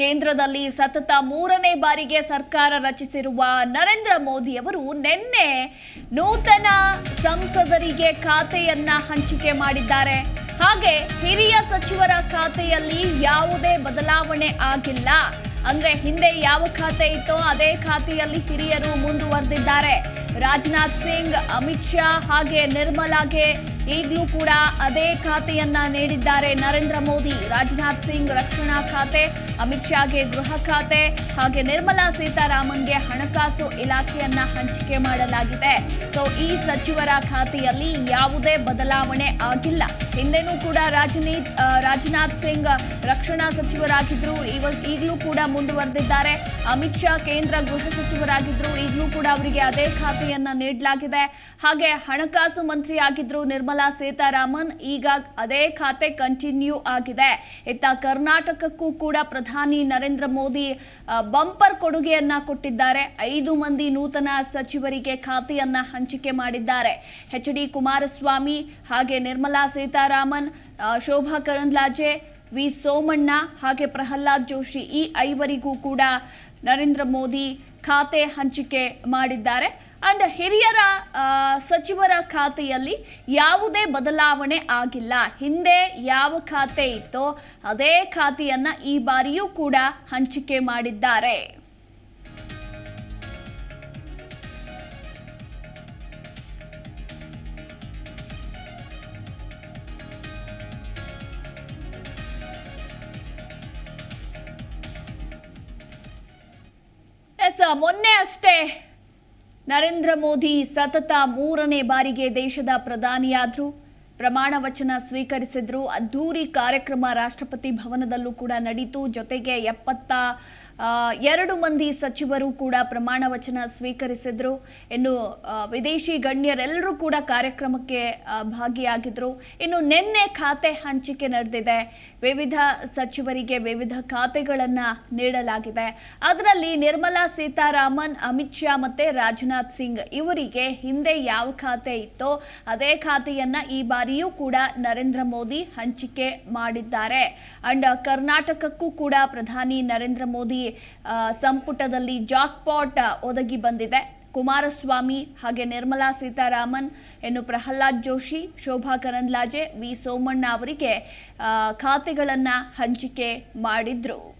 ಕೇಂದ್ರದಲ್ಲಿ ಸತತ ಮೂರನೇ ಬಾರಿಗೆ ಸರ್ಕಾರ ರಚಿಸಿರುವ ನರೇಂದ್ರ ಮೋದಿಯವರು ನಿನ್ನೆ ನೂತನ ಸಂಸದರಿಗೆ ಖಾತೆಯನ್ನ ಹಂಚಿಕೆ ಮಾಡಿದ್ದಾರೆ. ಹಾಗೆ ಹಿರಿಯ ಸಚಿವರ ಖಾತೆಯಲ್ಲಿ ಯಾವುದೇ ಬದಲಾವಣೆ ಆಗಿಲ್ಲ. ಅಂದ್ರೆ ಹಿಂದೆ ಯಾವ ಖಾತೆ ಇತ್ತೋ ಅದೇ ಖಾತೆಯಲ್ಲಿ ಹಿರಿಯರು ಮುಂದುವರೆದಿದ್ದಾರೆ. ರಾಜನಾಥ್ ಸಿಂಗ್, ಅಮಿತ್ ಶಾ ಹಾಗೆ ನಿರ್ಮಲಾಗೆ ಈಗಲೂ ಕೂಡ ಅದೇ ಖಾತೆಯನ್ನ ನೀಡಿದ್ದಾರೆ ನರೇಂದ್ರ ಮೋದಿ. ರಾಜನಾಥ್ ಸಿಂಗ್ ರಕ್ಷಣಾ ಖಾತೆ, ಅಮಿತ್ ಶಾಗೆ ಗೃಹ ಖಾತೆ, ಹಾಗೆ ನಿರ್ಮಲಾ ಸೀತಾರಾಮನ್ಗೆ ಹಣಕಾಸು ಇಲಾಖೆಯನ್ನ ಹಂಚಿಕೆ ಮಾಡಲಾಗಿದೆ. ಸೊ ಈ ಸಚಿವರ ಖಾತೆಯಲ್ಲಿ ಯಾವುದೇ ಬದಲಾವಣೆ ಆಗಿಲ್ಲ. ಹಿಂದೆನೂ ಕೂಡ ರಾಜನೀತ್ ರಾಜನಾಥ್ ಸಿಂಗ್ ರಕ್ಷಣಾ ಸಚಿವರಾಗಿದ್ರು ಇವ ಈಗಲೂ ಕೂಡ ಮುಂದುವರೆದಿದ್ದಾರೆ. ಅಮಿತ್ ಶಾ ಕೇಂದ್ರ ಗೃಹ ಸಚಿವರಾಗಿದ್ರು, ಈಗಲೂ ಕೂಡ ಅವರಿಗೆ ಅದೇ ಖಾತೆಯನ್ನ ನೀಡಲಾಗಿದೆ. ಹಾಗೆ ಹಣಕಾಸು ಮಂತ್ರಿ ಆಗಿದ್ರು ನಿರ್ಮಲಾ ಸೀತಾರಾಮನ್ ಈಗ ಅದೇ ಖಾತೆ ಕಂಟಿನ್ಯೂ ಆಗಿದೆ. ಇತ್ತ ಕರ್ನಾಟಕಕ್ಕೂ ಕೂಡ ಪ್ರಧಾನಿ ನರೇಂದ್ರ ಮೋದಿ ಬಂಪರ್ ಕೊಡುಗೆಯನ್ನ ಕೊಟ್ಟಿದ್ದಾರೆ. ಐದು ಮಂದಿ ನೂತನ ಸಚಿವರಿಗೆ ಖಾತೆಯನ್ನ ಹಂಚಿಕೆ ಮಾಡಿದ್ದಾರೆ. ಎಚ್ ಡಿ ಕುಮಾರಸ್ವಾಮಿ ಹಾಗೆ ನಿರ್ಮಲಾ ಸೀತಾರಾಮನ್ ಶೋಭಾ ಕರಂದ್ಲಾಜೆ, ವಿ ಸೋಮಣ್ಣ ಹಾಗೆ ಪ್ರಹ್ಲಾದ್ ಜೋಶಿ ಈ ಐವರಿಗೂ ಕೂಡ ನರೇಂದ್ರ ಮೋದಿ ಖಾತೆ ಹಂಚಿಕೆ ಮಾಡಿದ್ದಾರೆ. ಅಂಡ್ ಹಿರಿಯರ ಸಚಿವರ ಖಾತೆಯಲ್ಲಿ ಯಾವುದೇ ಬದಲಾವಣೆ ಆಗಿಲ್ಲ. ಹಿಂದೆ ಯಾವ ಖಾತೆ ಇತ್ತೋ ಅದೇ ಖಾತೆಯನ್ನ ಈ ಬಾರಿಯೂ ಕೂಡ ಹಂಚಿಕೆ ಮಾಡಿದ್ದಾರೆ. ಎಸ್, ಮೊನ್ನೆ ಅಷ್ಟೇ ನರೇಂದ್ರ ಮೋದಿ ಸತತ ಮೂರನೇ ಬಾರಿಗೆ ದೇಶದ ಪ್ರಧಾನಿಯಾದ್ರು. ಪ್ರಮಾಣ ವಚನ ಸ್ವೀಕರಿಸಿದ್ರು. ಅದ್ಧೂರಿ ಕಾರ್ಯಕ್ರಮ ರಾಷ್ಟ್ರಪತಿ ಭವನದಲ್ಲೂ ಕೂಡ ನಡೀತು. ಜೊತೆಗೆ ಎಪ್ಪತ್ತ ಎರಡು ಮಂದಿ ಸಚಿವರು ಕೂಡ ಪ್ರಮಾಣ ವಚನ ಸ್ವೀಕರಿಸಿದ್ರು. ಇನ್ನು ವಿದೇಶಿ ಗಣ್ಯರೆಲ್ಲರೂ ಕೂಡ ಕಾರ್ಯಕ್ರಮಕ್ಕೆ ಭಾಗಿಯಾಗಿದ್ರು. ಇನ್ನು ನಿನ್ನೆ ಖಾತೆ ಹಂಚಿಕೆ ನಡೆದಿದೆ. ವಿವಿಧ ಸಚಿವರಿಗೆ ವಿವಿಧ ಖಾತೆಗಳನ್ನು ನೀಡಲಾಗಿದೆ. ಅದರಲ್ಲಿ ನಿರ್ಮಲಾ ಸೀತಾರಾಮನ್, ಅಮಿತ್ ಶಾ ಮತ್ತೆ ರಾಜನಾಥ್ ಸಿಂಗ್ ಇವರಿಗೆ ಹಿಂದೆ ಯಾವ ಖಾತೆ ಇತ್ತೋ ಅದೇ ಖಾತೆಯನ್ನ ಈ ಬಾರಿಯೂ ಕೂಡ ನರೇಂದ್ರ ಮೋದಿ ಹಂಚಿಕೆ ಮಾಡಿದ್ದಾರೆ. ಅಂಡ್ ಕರ್ನಾಟಕಕ್ಕೂ ಕೂಡ ಪ್ರಧಾನಿ ನರೇಂದ್ರ ಮೋದಿ ಸಂಪುಟದಲ್ಲಿ ಜಾಕ್ಪಾಟ್ ಒದಗಿ ಬಂದಿದೆ. ಕುಮಾರಸ್ವಾಮಿ ಹಾಗೆ ನಿರ್ಮಲಾ ಸೀತಾರಾಮನ್ ಇನ್ನು ಪ್ರಹ್ಲಾದ್ ಜೋಶಿ, ಶೋಭಾ ಕರಂದ್ಲಾಜೆ, ವಿ ಸೋಮಣ್ಣ ಅವರಿಗೆ ಖಾತೆಗಳನ್ನು ಖಾತೆಗಳನ್ನ ಹಂಚಿಕೆ ಮಾಡಿದ್ರು.